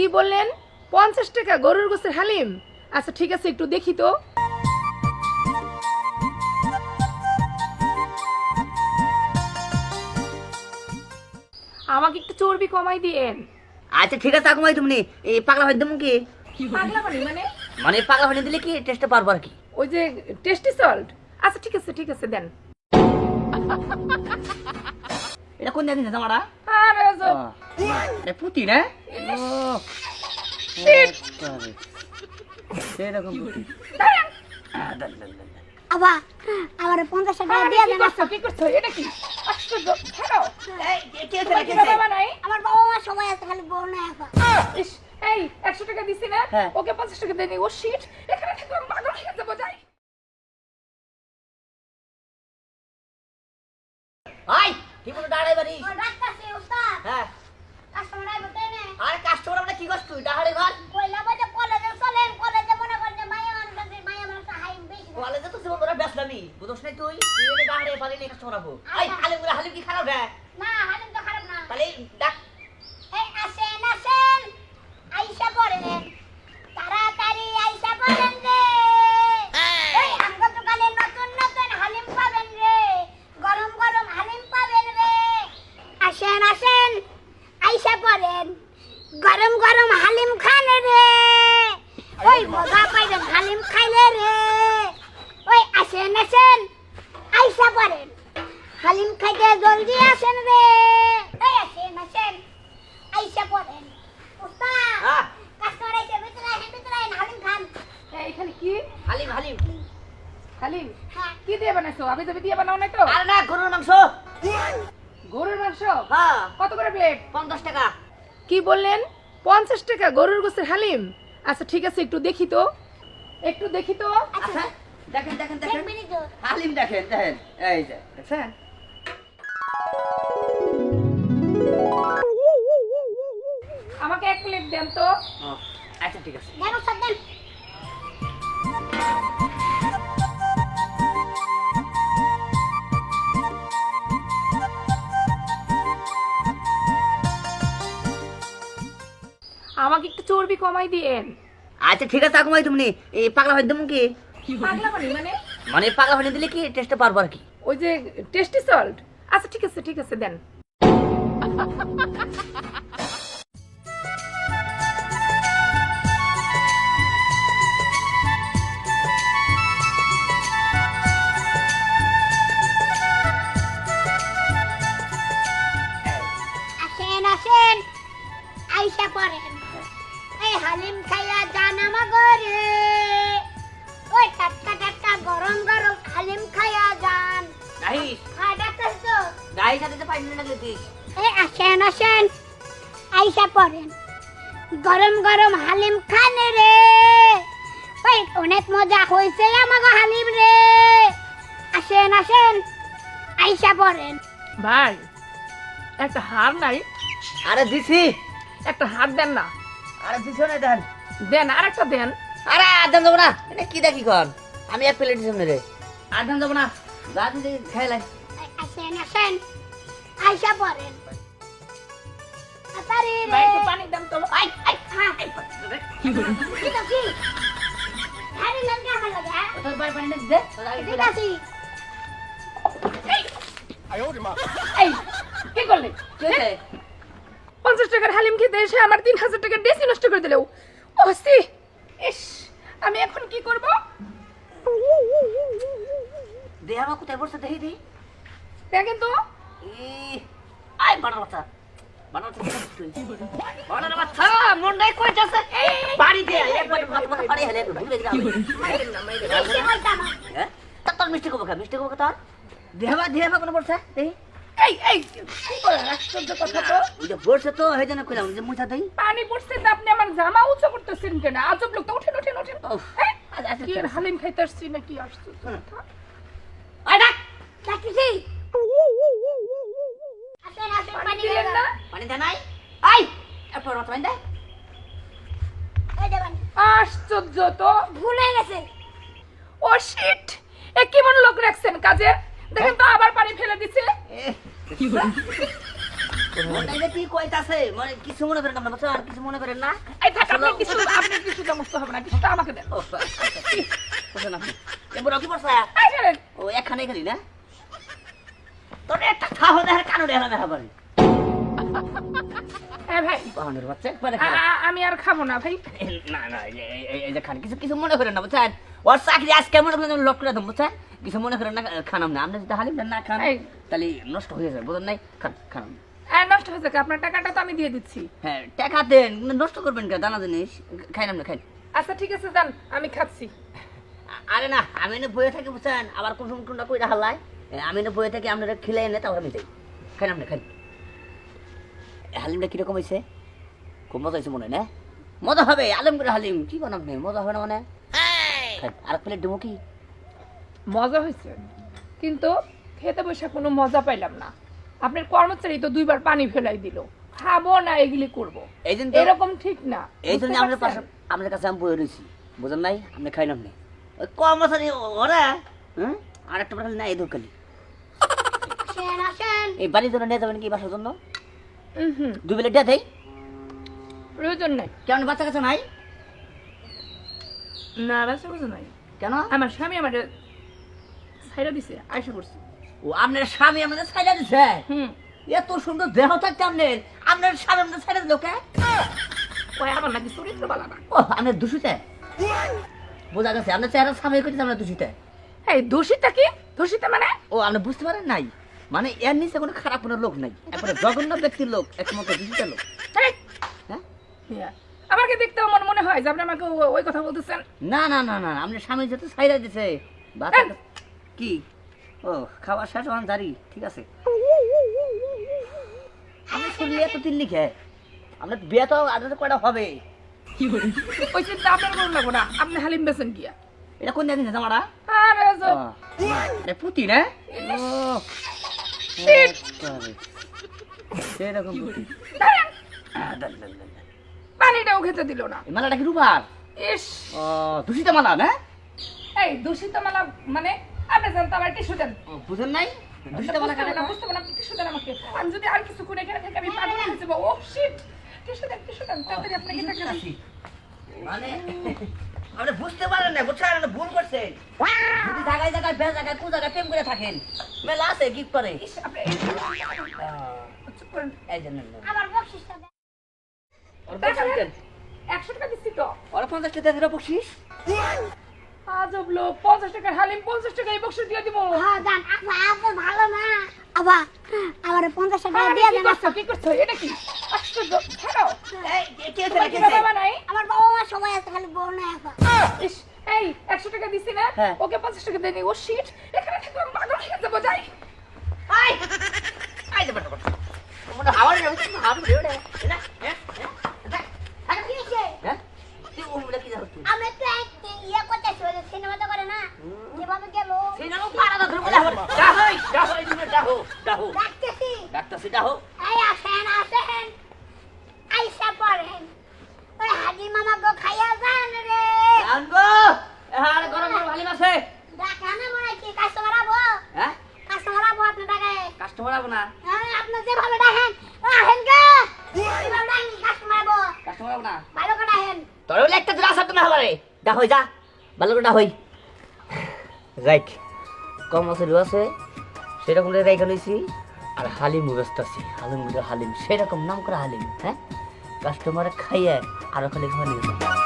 কি বললেন? পঞ্চাশ টাকা গরুর গোসের হালিম। আচ্ছা ঠিক আছে একটু দেখি তো। আমাকে একটু চর্বি কমাই দিয়েন। আচ্ছা ঠিক আছে কাকুমাই তুমি। এই পাগলা হয়ে দেবো কি? পাগলা বানি মানে? মানে পাগলা হয়ে দিলে কি টেস্টে পারব আর কি? ওই যে টেস্টি সল্ট আচ্ছা ঠিক আছে ঠিক আছে দেন। এটা কোন দিন আরে এটা পুতি না? shit, সেরকম পুতি। আবা আমার পঞ্চাশ টাকা দিয়ে দেন কি করছ? এটা কি? বাবা নাই? আমার বাবা মা সবাই আছে খালি বউ এই একশো টাকা দিছি না? হ্যাঁ। ওকে পঞ্চাশ টাকা দেয়নি ও শিট এখানে থেকে পাগল হয়ে যাব যাই। মতো দাঁড়াই বাড়ি। হ্যাঁ। আর কাস্টমার আমরা কি করছ তুই? দাঁড়াই ঘর। কইলা বাজে কলেজে চলেন কলেজে মনে করেন যে মায়া মানুষ আছে মায়া মানুষ হাই বেশি। কলেজে তো জীবন ধরে ব্যস্তামি বুঝছ না তুই? তুই দাঁড়াই পালি নে কাস্টমার হব। আই হালিম হালিম কি খারাপ হ্যাঁ না হালিম তো খারাপ না। তাহলে ডাক এই আসেন আসেন আইসা পড়েন তাড়াতাড়ি আইসা পড়েন রে এই আমগো দোকানে নতুন নতুন হালিম পাবেন রে গরম গরম হালিম পাবেন রে আসেন আসেন আইসা পড়েন গরম গরম হালিম খান রে। ওই মজা পাইবেন হালিম খাইলে রে। ওই আসেন আসেন আইসা পড়েন। হালিম খাইতে জলদি আসেন রে। এই আসেন আসেন আইসা উস্তাদ হ্যাঁ। ভিতরে ভিতরে হালিম খান। কি? হালিম হালিম। হালিম হ্যাঁ। কি দিয়ে বানাইছো? আমি তো দিয়ে বানাও নাই তো? আর না গরুর মাংস। গরুর মাংস? হ্যাঁ। কত করে প্লেট পঞ্চাশ টাকা। কি বললেন? পঞ্চাশ টাকা গরুর গোসের হালিম। আচ্ছা ঠিক আছে একটু দেখি তো। একটু দেখি তো। আচ্ছা দেখেন দেখেন দেখেন। হালিম দেখেন দেখেন। এই যে দেখছেন? আমাকে এক প্লেট দেন তো। আচ্ছা ঠিক আছে। চর্বি কমাই দিয়েন আচ্ছা ঠিক আছে কাকুমাই তুমি এই পাগলা হয়ে দেবো কি? পাগলা মানে? মানে পাগলা হয়ে দিলে কি টেস্টে পারব আর কি? ওই যে টেস্টি সল্ট আচ্ছা ঠিক আছে ঠিক আছে দেন। না এই আসেন আসেন। আইসা পড়েন। গরম গরম হালিম খান রে। ওই অনেক মজা হয়েছে আমাকে হালিম রে। আসেন আসেন। আইসা পড়েন। ভাই একটা হার নাই। আরে দিছি। একটা হার দেন না। আরে দিছো না দেন। দেন আর একটা দেন। আরে আদান যাব না। এটা কি দেখি কন? আমি এক প্লেট সামনে রে। আদান যাব না। যা দিদি খাই লাই। আসেন আসেন। আইসা পড়েন। তাড়াতাড়ি রে। ভাই একটু পানি দেন তো। আই আই হ্যাঁ কি তো কি? হারি লঙ্কা আমার লাগে হ্যাঁ। তোর ভাই পানি দে তোর আগে ঠিক আছে এই। কি করলে? কি হয়েছে? পঞ্চাশ টাকার হালিম খেতে এসে আমার তিন হাজার টাকার ডেসি নষ্ট করে দিলেও সি ইস আমি এখন কি করব? দে আমার কোথায় বসে দেখি দি। দেখেন তো। আই বানার বাচ্চা। বানার বানার বাচ্চা মন নাই কই যাচ্ছে? বাড়ি দে একবার মাথা মাথা পাড়ি হেলে ভুলে বলতাম হ্যাঁ? তোর মিষ্টি কবকা মিষ্টি কবকা তোর। দেহবা দেহবা কোনো বলছে? দেখি এই এই আশ্চর্য কথা তো ওই যে বলছে তো এই জন্য কইলাম যে মুছা দেই। পানি পড়ছে তো আপনি আমার জামা উঁচু করতেছেন কেন? আজব লোক তো উঠেন উঠেন উঠেন। আচ্ছা, কি হালিম খাইতে আসছি নাকি? কথা। আই ডাক। ডাকিছি আসেন আসেন পানি পানি দিলেন না পানি দে নাই? আই এরপর মাথা পানি দে। এই দেবেন আশ্চর্য তো। ভুল হয়ে গেছে। ও শিট এ কেমন লোক রাখছেন কাজে? দেখেন তো আবার পানি ফেলে দিছে। এ, মনটা যে কি কইতাছে? মানে কিছু মনে করেন না আর কিছু মনে করেন না? এই থাক আপনি কিছু আপনি কিছু সমস্ত হবে না কিছুটা আমাকে দেন। ও আপনি। এবার কি পড়ছে ও একখানে খালি না? তোর একটা কানো ভাই। বাহানের বাচ্চা একবারে আ- আ- আমি আর খাব না ভাই। না না এই যে- খান কিছু কিছু মনে করেন না বুঝছেন? ওর চাকরি আজকে মনে করেন লক করে দেবো বুঝছেন? কিছু মনে করেন না খানাম না। আপনি যদি হালিম না খান তাহলে নষ্ট হয়ে যাবে বুঝলেন নাই? খান নষ্ট হয়ে আপনার টাকাটা তো আমি দিয়ে দিচ্ছি। হ্যাঁ টাকা দেন নষ্ট করবেন কেন? দানা জিনিস খাইলাম না খাই আচ্ছা ঠিক আছে যান আমি খাচ্ছি। আরে না আমি না বয়ে থাকি বুঝছেন? আবার কোন সময় কোনটা কইরা হাল্লাই আমি না বয়ে থাকি আপনারা খেলে এনে তারপর আমি যাই খাইলাম না খাই হালিমটা কীরকম হয়েছে খুব মজা হয়েছে মনে হয় না? মজা হবে আলম করে হালিম। কি বানাব নেই মজা হবে না মানে? আর প্লেট দেবো কি? মজা হয়েছে কিন্তু খেতে বসে কোনো মজা পাইলাম না। আপনার কর্মচারী তো দুইবার পানি ফেলাই দিল। খাব না এগুলি করব। এই জন্য এরকম ঠিক না। এই জন্য পাশে পারছেন? কাছে আমি বয়ে রয়েছি বুঝেন নাই? আপনি খাইলাম নেই ওই কম মশারি ওরা হ্যাঁ আর একটা খালি না এই আসেন। এই বাড়ির জন্য নিয়ে যাবেন কি বাসার জন্য? দু প্লেট দিয়ে দেই। প্রয়োজন নেই। কেমন বাচ্চা কাছে নাই? না ব্যস্ত কিছু নাই। কেন? আমার স্বামী আমার ছাইরা দিছে আশা করছি। ও আপনার স্বামী আমাদের ছাইড়া দিছে? হুম। এত সুন্দর দেহ থাকতে আপনার আপনার স্বামী আমাদের ছাইড়া দিল কে? ওই আমার নাকি চরিত্র বালা না ও আপনার দূষিতে? বোঝা গেছে আপনার চেহারা স্বামী করছে আপনার দূষিতে। এই দোষীটা কি? দোষীটা মানে? ও আপনি বুঝতে পারেন নাই? মানে এর নিচে কোনো খারাপ কোনো লোক নাই। একবারে জঘন্য ব্যক্তির লোক একমাত্র দূষিত লোক। হ্যাঁ? আমাকে দেখতেও মনে মনে হয় যে আপনি আমাকে ওই কথা বলতেছেন। না না না না আপনার স্বামী যেতে ছাইড়া দিছে কি? ও খাওয়া শেষ হওয়ান জারি ঠিক আছে। আমি শুনলি এত তিন লিখে আপনার বিয়ে তো আদতে কয়টা হবে? ওই চিন্তা আপনার করুন লাগবো না আপনি হালিম বেছেন গিয়া। এটা কোন দিন জামাটা? আরে পুতি না সেরকম। পানিটাও খেতে দিল না। মালাটা কি রূপার? ইস! দূষিত মালা না? এই দূষিত মালা মানে আপনি জানতো আমার টিস্যু দেন। বুঝেন নাই? দূষিত মালা কেন পারলাম, বুঝতে পারলাম, টিস্যু দেন আমাকে। আমি যদি আর কিছু করে এখানে থেকে আমি পাগল হয়ে যাব। ও শিট টিস্যু দেন টিস্যু দেন তাড়াতাড়ি আপনাকে টাকা মানে? আপনি বুঝতে পারেন না বুঝছেন? আপনি ভুল করছেন। যদি জায়গায় জায়গায় বে জায়গায় কু জায়গায় প্রেম করে থাকেন মেলা আছে গিফট করে। এই জন্য আমার বকশিসটা একশো টাকা দিচ্ছি তো ওরা পঞ্চাশ টাকা দিলে বকশিস? আজব লোক পঞ্চাশ টাকার হালিম পঞ্চাশ টাকা এই বক্সে দিয়ে দিব। হ্যাঁ জান আপা আপা ভালো না। আমার পঞ্চাশ টাকা দিয়ে কি দেন করছ? কি করছ? এটা কি? আশ্চর্য ছাড়ো এই কে- কে কে বাবা নাই হ্যাঁ। ওকে পঞ্চাশ টাকা দেয়নি ও শিট এখানে থেকে আমি পাগল হয়ে যাব যাই। আয়! আই দে বড় মনে হাওয়া রে হাওয়া রে রে না হ্যাঁ হ্যাঁ কি হয়েছে? হ্যাঁ তুই ও মুলে কি যাও তুই আমরা একটু এক- ইয়ে করতেছি ওই সিনেমাতে করে না যেভাবে গেল সেই নাও পাড়া না ধরে বলে যা হই যা হই তুমি যা হো যা হো ডাকতেছি ডাক্তার সেটা হো এই আসেন আসেন আইসা পড়েন ওই হাজি মামা গো খাইয়া যান রে আনগো এহার গরম গরম ভালি আছে ডাকা না মনে কি কাস্টমার আবো হ্যাঁ কাস্টমার আবো আপনার ডাকায় কাস্টমার আবো না হ্যাঁ আপনার যেভাবে ডাকেন ও আসেন গো যেভাবে ডাকেন কাস্টমার আবো কাস্টমার আবো না ভালো করে ডাকেন তোর বলে একটা দিন আসার তুমি হবারে যা হই যা, ভালো করে হই। রাইক কম আছে আছে, সেরকম রেখে নিয়েছি আর হালিম ব্যস্ত আছে, হালিম হালিম, সেরকম নাম করা হালিম হ্যাঁ? কাস্টমার খাইয়ে আরও খালি খাওয়া নিয়ে